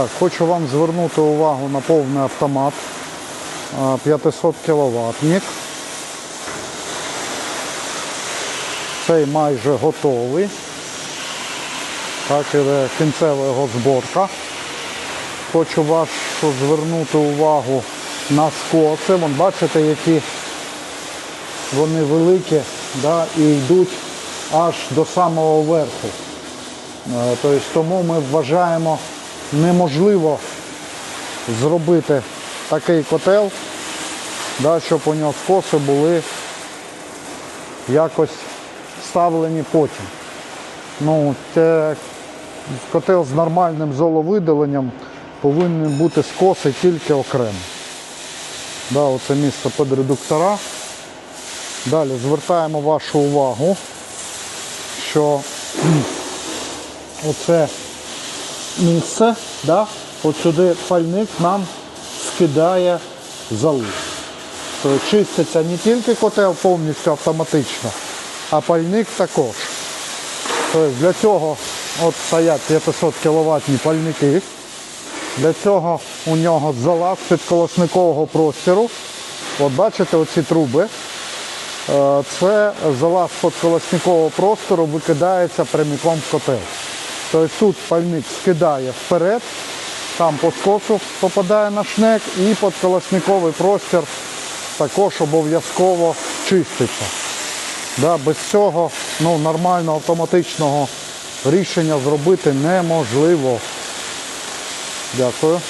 Так, хочу вам звернути увагу на повний автомат 500 кВт. Цей майже готовий. Так, іде кінцева його зборка. Хочу вашу звернути увагу на скоси. Вон бачите, які вони великі да, і йдуть аж до самого верху. Тобто, тому ми вважаємо неможливо зробити такий котел, да, щоб у нього скоси були якось вставлені потім. Ну, це котел з нормальним золовидаленням повинен бути скоси тільки окремо. Да, оце місце під редуктора. Далі звертаємо вашу увагу, що оце місце, да, от сюди пальник нам скидає залу. Тобто чиститься не тільки котел повністю автоматично, а пальник також. Тобто для цього от стоять 500 кВт пальники. Для цього у нього залаз підколосникового простіру. От бачите оці труби. Е, Це залаз підколосникового простору викидається прямиком в котел. Тобто тут пальник скидає вперед, там по скосу попадає на шнек і підколосниковий простір також обов'язково чиститься. Да, без цього ну, нормального автоматичного рішення зробити неможливо. Дякую.